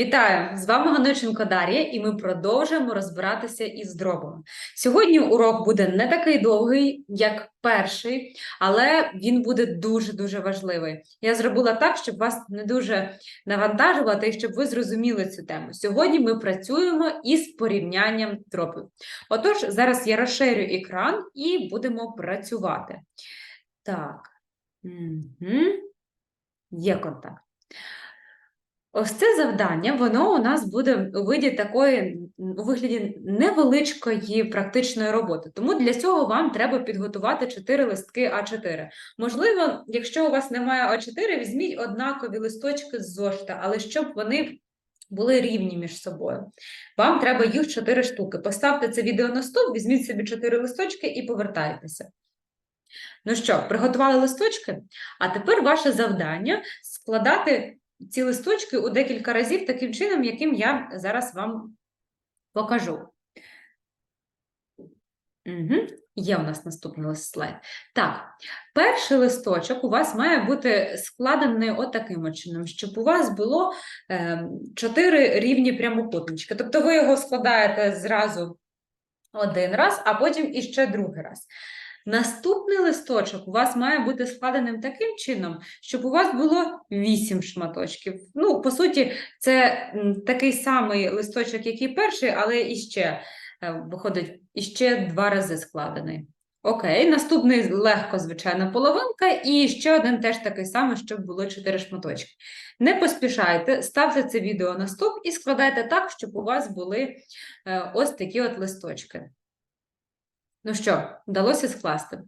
Вітаю! З вами Ганученко Дар'я, і ми продовжуємо розбиратися із дробами. Сьогодні урок буде не такий довгий, як перший, але він буде дуже-дуже важливий. Я зробила так, щоб вас не дуже навантажувати і щоб ви зрозуміли цю тему. Сьогодні ми працюємо із порівнянням дробів. Отож, зараз я розширю екран і будемо працювати. Так. Угу. Є контакт. Ось це завдання, воно у нас буде у виді такої, у вигляді невеличкої практичної роботи. Тому для цього вам треба підготувати 4 листки А4. Можливо, якщо у вас немає А4, візьміть однакові листочки з зошита, але щоб вони були рівні між собою. Вам треба їх 4 штуки. Поставте це відео на стоп, візьміть собі 4 листочки і повертайтеся. Ну що, приготували листочки? А тепер ваше завдання складати ці листочки у декілька разів таким чином, яким я зараз вам покажу. Угу. Є у нас наступний слайд. Так, перший листочок у вас має бути складений отаким от чином, щоб у вас було е, чотири рівні прямокутнички. Тобто ви його складаєте зразу один раз, а потім іще другий раз. Наступний листочок у вас має бути складеним таким чином, щоб у вас було 8 шматочків. Ну, по суті, це такий самий листочок, як і перший, але іще е, виходить іще два рази складений. Окей, наступний легко, звичайно, половинка, і ще один теж такий самий, щоб було 4 шматочки. Не поспішайте, ставте це відео на стоп і складайте так, щоб у вас були е, ось такі от листочки. Ну що, вдалося скласти?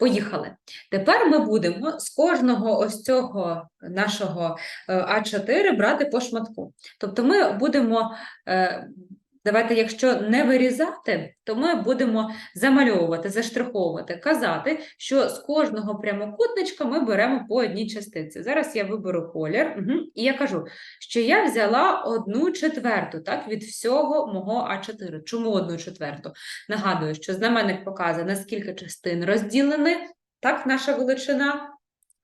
Поїхали. Тепер ми будемо з кожного ось цього нашого е, А4 брати по шматку. Тобто ми будемо е, Давайте, якщо не вирізати, то ми будемо замальовувати, заштриховувати, казати, що з кожного прямокутничка ми беремо по одній частинці. Зараз я виберу колір, угу, і я кажу, що я взяла одну четверту так, від всього мого А4. Чому одну четверту? Нагадую, що знаменник показує, наскільки частин розділені, так, наша величина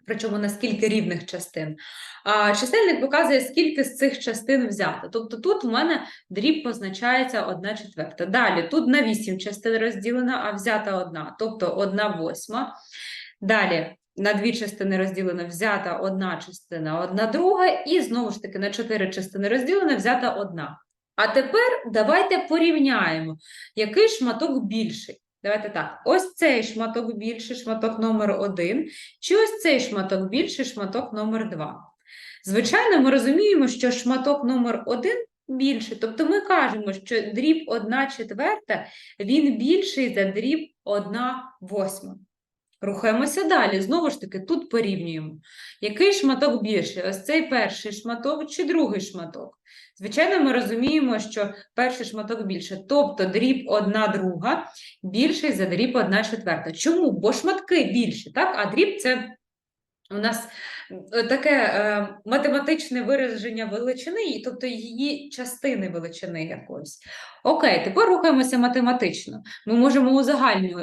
причому на скільки рівних частин. А чисельник показує, скільки з цих частин взято. Тобто тут у мене дріб позначається 1 четверта. Далі тут на 8 частин розділена, а взята одна, тобто 1 восьма. Далі на дві частини розділена, взята одна частина, одна друга, і знову ж таки на чотири частини розділена, взята одна. А тепер давайте порівняємо, який шматок більший. Давайте так, ось цей шматок більший, шматок номер один, чи ось цей шматок більший, шматок номер два. Звичайно, ми розуміємо, що шматок номер один більший. Тобто ми кажемо, що дріб 1 четверта, він більший за дріб 1 восьма. Рухаємося далі. Знову ж таки, тут порівнюємо. Який шматок більший? Ось цей перший шматок чи другий шматок? Звичайно, ми розуміємо, що перший шматок більше, тобто дріб одна друга більший за дріб одна четверта. Чому? Бо шматки більші, так? а дріб це у нас таке е, математичне вираження величини, тобто її частини величини якоїсь. Окей, тепер рухаємося математично. Ми можемо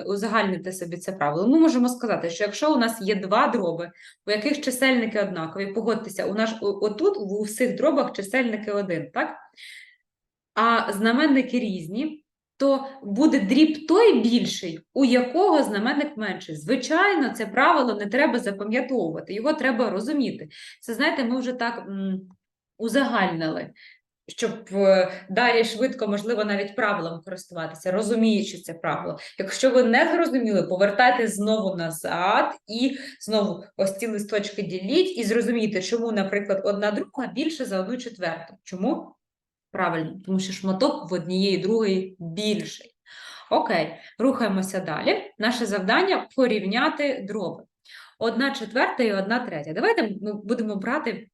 узагальнити собі це правило. Ми можемо сказати, що якщо у нас є два дроби, у яких чисельники однакові, погодьтеся, у нас отут у всіх дробах чисельники один, так? А знаменники різні то буде дріб той більший, у якого знаменник менший. Звичайно, це правило не треба запам'ятовувати, його треба розуміти. Це, знаєте, ми вже так м, узагальнили, щоб е, далі швидко, можливо, навіть правилом користуватися, розуміючи це правило. Якщо ви не зрозуміли, повертайтесь знову назад і знову ось ці листочки діліть і зрозумійте, чому, наприклад, одна друга більше за одну четверту. Чому? Правильно, тому що шматок в однієї другої більший. Окей, рухаємося далі. Наше завдання порівняти дроби. Одна четверта і одна третя. Давайте ми будемо брати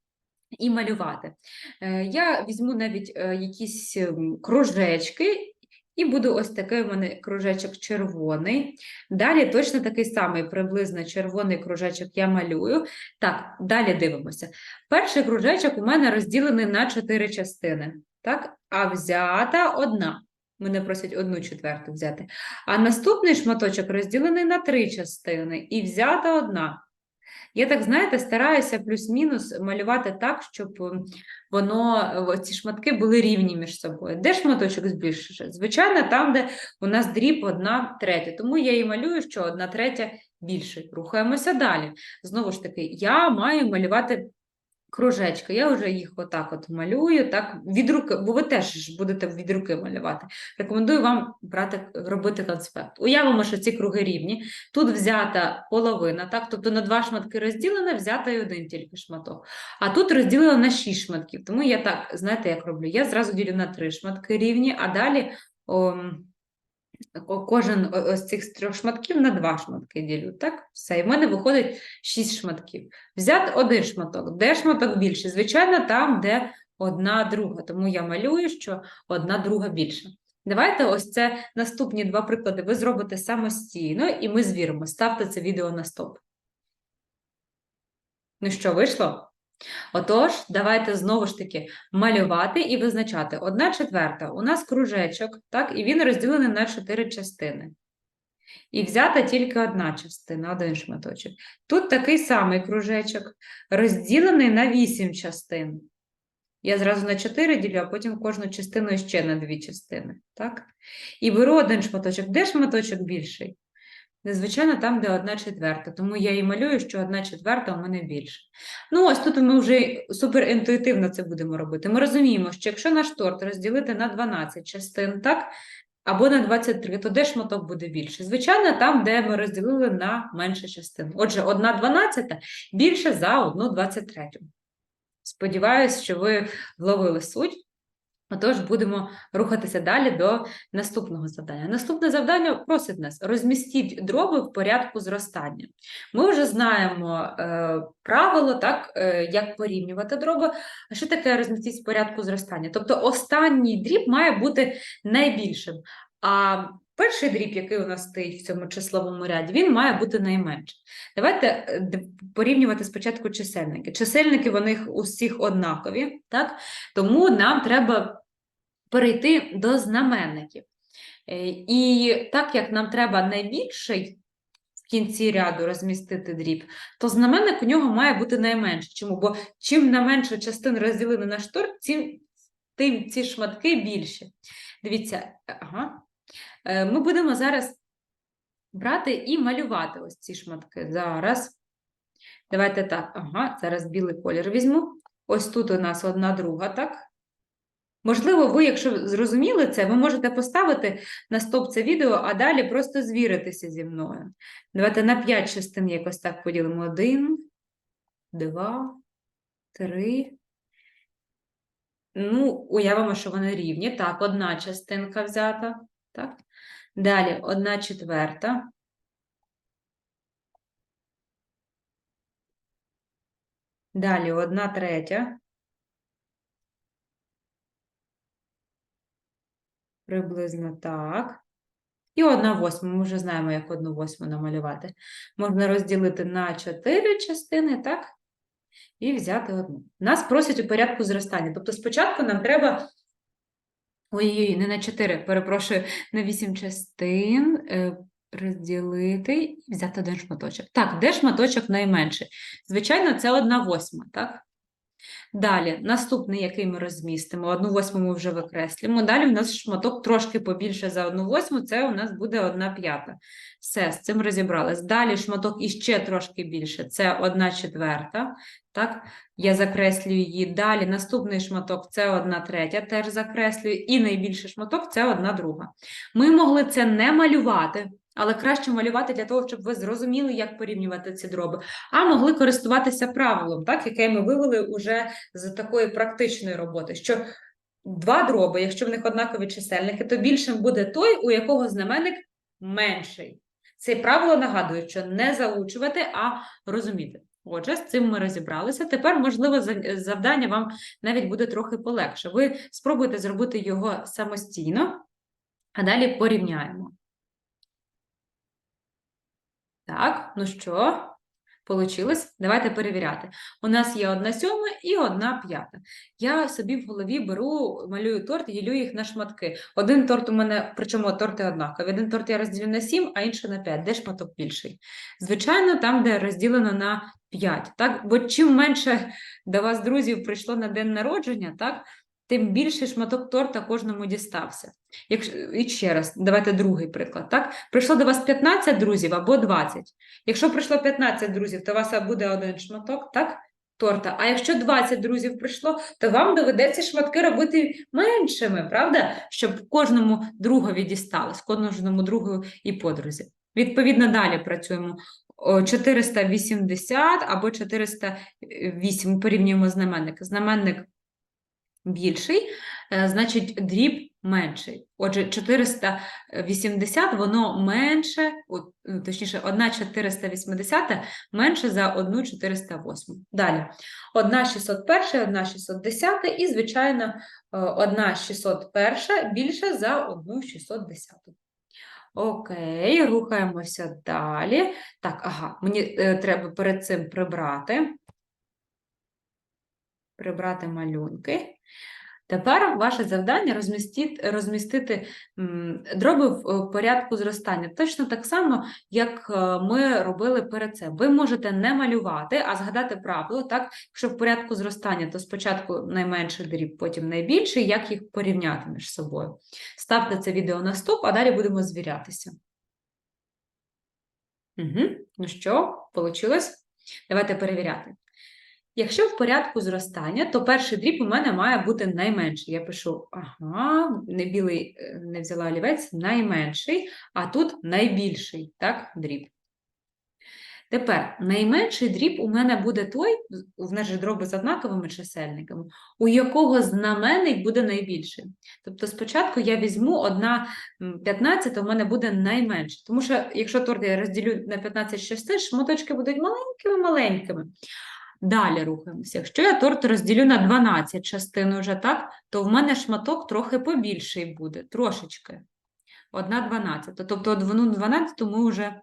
і малювати. Е, я візьму навіть е, якісь ем, кружечки. І буде ось такий у мене кружечок червоний. Далі точно такий самий приблизно червоний кружечок я малюю. Так, далі дивимося. Перший кружечок у мене розділений на чотири частини так? А взята одна. Мене просять одну четверту взяти. А наступний шматочок розділений на три частини і взята одна. Я так, знаєте, стараюся плюс-мінус малювати так, щоб воно, ці шматки були рівні між собою. Де шматочок збільшує? Звичайно, там, де у нас дріб одна третя. Тому я і малюю, що одна третя більше. Рухаємося далі. Знову ж таки, я маю малювати кружечки. Я вже їх отак от малюю, так, від руки, бо ви теж будете від руки малювати. Рекомендую вам брати, робити конспект. Уявимо, що ці круги рівні. Тут взята половина, так, тобто на два шматки розділена, взята і один тільки шматок. А тут розділила на шість шматків. Тому я так, знаєте, як роблю? Я зразу ділю на три шматки рівні, а далі. О, Кожен ось цих трьох шматків на два шматки ділю. Так, все. І в мене виходить шість шматків. Взяти один шматок. Де шматок більший? Звичайно, там, де одна друга. Тому я малюю, що одна друга більша. Давайте ось це наступні два приклади ви зробите самостійно, і ми звіримо. Ставте це відео на стоп. Ну що, вийшло? Отож, давайте знову ж таки малювати і визначати. Одна четверта. У нас кружечок, так, і він розділений на чотири частини. І взята тільки одна частина, один шматочок. Тут такий самий кружечок, розділений на вісім частин. Я зразу на 4 ділю, а потім кожну частину ще на дві частини. Так? І беру один шматочок. Де шматочок більший? Звичайно, там, де одна четверта. Тому я і малюю, що одна четверта у мене більше. Ну, ось тут ми вже суперінтуїтивно це будемо робити. Ми розуміємо, що якщо наш торт розділити на 12 частин, так? Або на 23, то де шматок буде більше? Звичайно, там, де ми розділили на менше частин. Отже, одна 12 більше за одну 23. Сподіваюсь, що ви вловили суть. Отож, будемо рухатися далі до наступного завдання. Наступне завдання просить нас розмістіть дроби в порядку зростання. Ми вже знаємо е, правило, так, е, як порівнювати дроби. А що таке розмістіть в порядку зростання? Тобто останній дріб має бути найбільшим. А перший дріб, який у нас стоїть в цьому числовому ряді, він має бути найменшим. Давайте е, порівнювати спочатку чисельники. Чисельники вони у всіх однакові, так? тому нам треба перейти до знаменників. Е, І так як нам треба найбільший в кінці ряду розмістити дріб, то знаменник у нього має бути найменший. Чому? Бо чим на меншу частину розділили на шторт, тим, ці шматки більші. Дивіться, ага. Е, Ми будемо зараз брати і малювати ось ці шматки. Зараз. Давайте так. Ага, зараз білий колір візьму. Ось тут у нас одна друга, так? Можливо, ви, якщо зрозуміли це, ви можете поставити на стоп це відео, а далі просто звіритися зі мною. Давайте на 5 частин якось так поділимо. Один, два, три. Ну, уявимо, що вони рівні. Так, одна частинка взята. Так. Далі одна четверта. Далі одна третя. Приблизно так. І одна восьма. Ми вже знаємо, як одну восьму намалювати. Можна розділити на чотири частини, так? І взяти одну. Нас просять у порядку зростання. Тобто спочатку нам треба. Ой-ой, не на 4, перепрошую, на 8 частин е, розділити і взяти один шматочок. Так, де шматочок найменший? Звичайно, це одна восьма, так? Далі, наступний, який ми розмістимо, одну восьму ми вже викреслюємо. Далі у нас шматок трошки побільше за одну восьму, це у нас буде одна п'ята. Все, з цим розібрались. Далі шматок іще трошки більше, це одна четверта. Так, я закреслюю її. Далі наступний шматок це одна третя, теж закреслюю. І найбільший шматок це одна друга. Ми могли це не малювати, але краще малювати для того, щоб ви зрозуміли, як порівнювати ці дроби. А могли користуватися правилом, так, яке ми вивели уже з такої практичної роботи. що Два дроби, якщо в них однакові чисельники, то більшим буде той, у якого знаменник менший. Це правило нагадує, що не заучувати, а розуміти. Отже, з цим ми розібралися. Тепер, можливо, за- завдання вам навіть буде трохи полегше. Ви спробуйте зробити його самостійно, а далі порівняємо. Так, ну що? Получилось? Давайте перевіряти. У нас є одна сьома і одна п'ята. Я собі в голові беру, малюю торт і ділю їх на шматки. Один торт у мене, причому торти однакові. Один торт я розділю на 7, а інший на 5. Де шматок більший? Звичайно, там, де розділено на 5. Так? Бо чим менше до вас друзів прийшло на день народження, так? Тим більший шматок торта кожному дістався. Якщо, і ще раз, давайте другий приклад. Так? Прийшло до вас 15 друзів або 20. Якщо прийшло 15 друзів, то у вас буде один шматок, так? Торта. А якщо 20 друзів прийшло, то вам доведеться шматки робити меншими, правда? Щоб кожному другові дісталось, кожному другу і подрузі. Відповідно, далі працюємо. 480 або 408 порівнюємо знаменник. Знаменник більший, е, значить дріб менший. Отже, 480 воно менше, ну, точніше, 1 480 менше за 1 408. Далі, 1 601, 1 610 і, звичайно, 1 601 більше за 1 610. Окей, рухаємося далі. Так, ага, мені е, треба перед цим прибрати. Прибрати малюнки. Тепер ваше завдання розмістити, розмістити дроби в е, порядку зростання. Точно так само, як е, ми робили перед цим. Ви можете не малювати, а згадати правило, так? Якщо в порядку зростання, то спочатку найменший дріб, потім найбільший, як їх порівняти між собою. Ставте це відео на стоп, а далі будемо звірятися. Угу. Ну що, вийшло? Давайте перевіряти. Якщо в порядку зростання, то перший дріб у мене має бути найменший. Я пишу, ага, не білий е, не взяла олівець, найменший, а тут найбільший так, дріб. Тепер найменший дріб у мене буде той, в нас же дроби з однаковими чисельниками, у якого знаменник буде найбільший. Тобто спочатку я візьму одна 15, у мене буде найменше. Тому що, якщо торт я розділю на 15 частин, шматочки будуть маленькими-маленькими. Далі рухаємося. Якщо я торт розділю на 12 частин уже, так, то в мене шматок трохи побільший буде, трошечки. Одна 12. Тобто одну 12 ми вже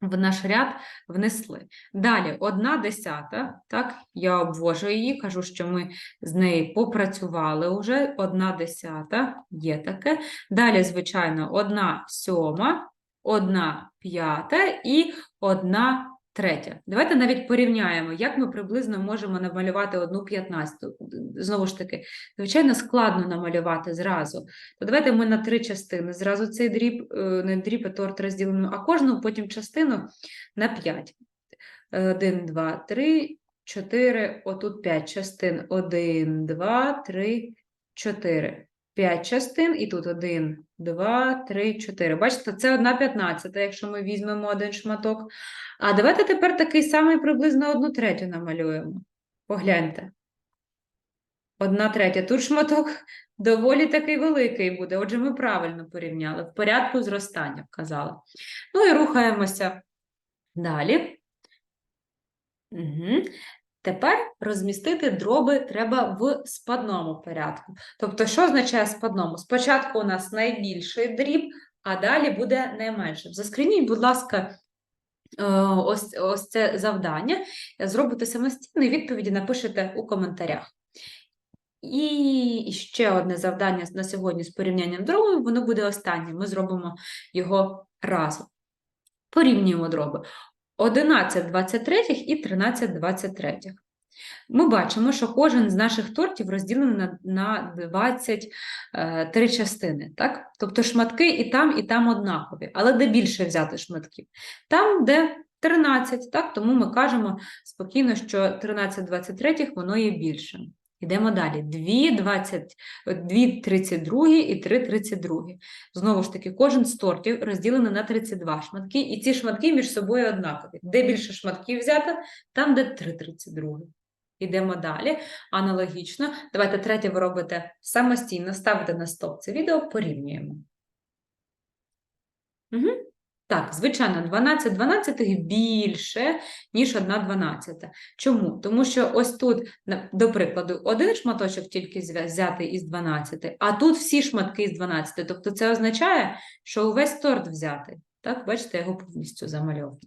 в наш ряд внесли. Далі, одна десята, так, я обвожу її, кажу, що ми з нею попрацювали вже. Одна десята, є таке. Далі, звичайно, одна сьома, одна п'ята і одна Третє. Давайте навіть порівняємо, як ми приблизно можемо намалювати одну п'ятнадцяту. Знову ж таки, звичайно, складно намалювати зразу. То давайте ми на три частини. Зразу цей дріб, е, не дріб, а торт розділимо, а кожну потім частину на п'ять. Один, два, три, чотири. Отут п'ять частин. Один, два, три, чотири. П'ять частин, і тут один, два, три, чотири. Бачите, це одна п'ятнадцята, якщо ми візьмемо один шматок. А давайте тепер такий самий приблизно одну третю намалюємо. Погляньте. Одна третя. Тут шматок доволі такий великий буде. Отже, ми правильно порівняли. В порядку зростання вказали. Ну і рухаємося далі. Угу. Тепер розмістити дроби треба в спадному порядку. Тобто, що означає спадному? Спочатку у нас найбільший дріб, а далі буде найменше. Заскрініть, будь ласка, Е, ось ось це завдання, зробите самостійно і відповіді напишете у коментарях. І ще одне завдання на сьогодні з порівнянням дробами, воно буде останнє. Ми зробимо його разом. Порівнюємо дроби. 11 23 і 13 23. Ми бачимо, що кожен з наших тортів розділений на на 23 частини. Так? Тобто шматки і там, і там однакові. Але де більше взяти шматків? Там, де 13, так? тому ми кажемо спокійно, що 13 23 воно є більшим. Йдемо далі. 2, 20, 2 32 і 3 32. Знову ж таки, кожен з тортів розділений на 32 шматки, і ці шматки між собою однакові. Де більше шматків взяти, там, де 3 32. Йдемо далі. Аналогічно. Давайте третє ви робите самостійно, ставите на стоп це відео, порівнюємо. Угу. Так, звичайно, 12 12 більше, ніж 1 12. Чому? Тому що ось тут, до прикладу, один шматочок тільки взятий із 12, а тут всі шматки з 12. Тобто це означає, що увесь торт взятий. Так, бачите, його повністю замальовую.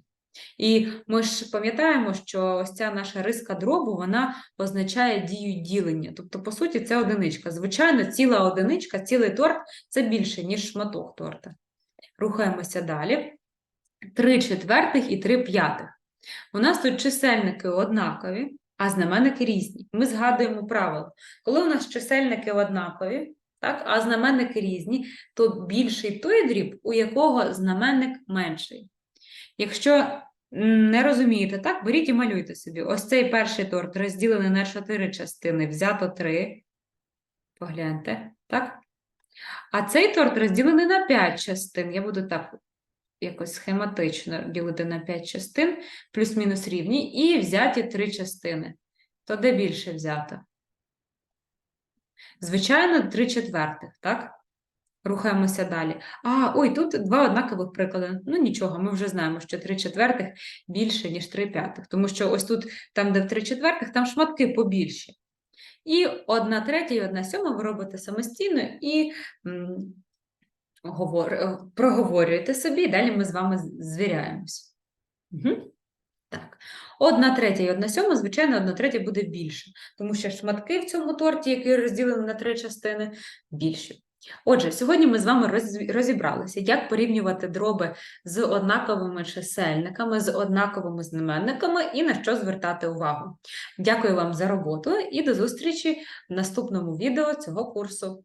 І ми ж пам'ятаємо, що ось ця наша риска дробу вона означає дію ділення. Тобто, по суті, це одиничка. Звичайно, ціла одиничка, цілий торт це більше, ніж шматок торта. Рухаємося далі. 3 четвертих і 3 п'ятих. У нас тут чисельники однакові, а знаменники різні. Ми згадуємо правило. Коли у нас чисельники однакові, так, а знаменники різні, то більший той дріб, у якого знаменник менший. Якщо не розумієте, так, беріть і малюйте собі. Ось цей перший торт розділений на 4 частини, взято 3. Погляньте, так? А цей торт розділений на 5 частин. Я буду так якось схематично ділити на 5 частин, плюс-мінус рівні, і взяті 3 частини. То де більше взято? Звичайно, 3 четвертих, так? Рухаємося далі. А, ой, тут два однакових приклади. Ну нічого, ми вже знаємо, що 3 четвертих більше, ніж 3 п'ятих. Тому що ось тут, там, де в 3 четвертих, там шматки побільші. І одна третя і одна сьома ви робите самостійно і говор, е, проговорюєте собі, далі ми з вами звіряємось. Угу. Так, одна третя і одна сьома, звичайно, одна третя буде більше, тому що шматки в цьому торті, який розділені на три частини, більші. Отже, сьогодні ми з вами розібралися, як порівнювати дроби з однаковими чисельниками, з однаковими знаменниками і на що звертати увагу. Дякую вам за роботу і до зустрічі в наступному відео цього курсу.